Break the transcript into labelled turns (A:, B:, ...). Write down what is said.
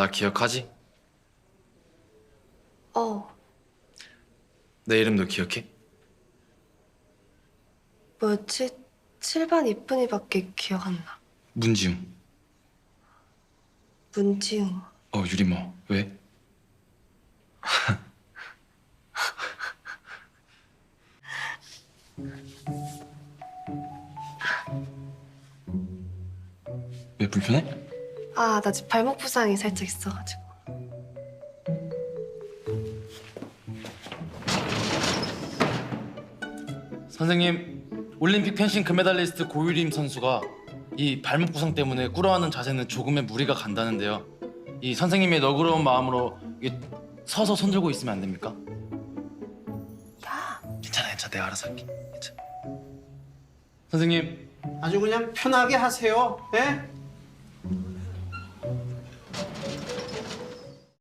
A: 나 기억하지?
B: 어,
A: 내 이름도 기억해?
B: 뭐였지? 7반 이쁜이밖에 기억 안 나.
A: 문지웅.
B: 문지웅.
A: 어 유리모. 왜? 왜 불편해?
B: 아, 나 지금 발목 부상이 살짝 있어가지고.
C: 선생님, 올림픽 펜싱 금메달리스트 고유림 선수가 이 발목 부상 때문에 꿇어하는 자세는 조금의 무리가 간다는데요. 이 선생님의 너그러운 마음으로 이게 서서 손 들고 있으면 안 됩니까?
B: 야,
A: 괜찮아 괜찮아 내가 알아서 할게. 괜찮아.
C: 선생님,
D: 아주 그냥 편하게 하세요. 예?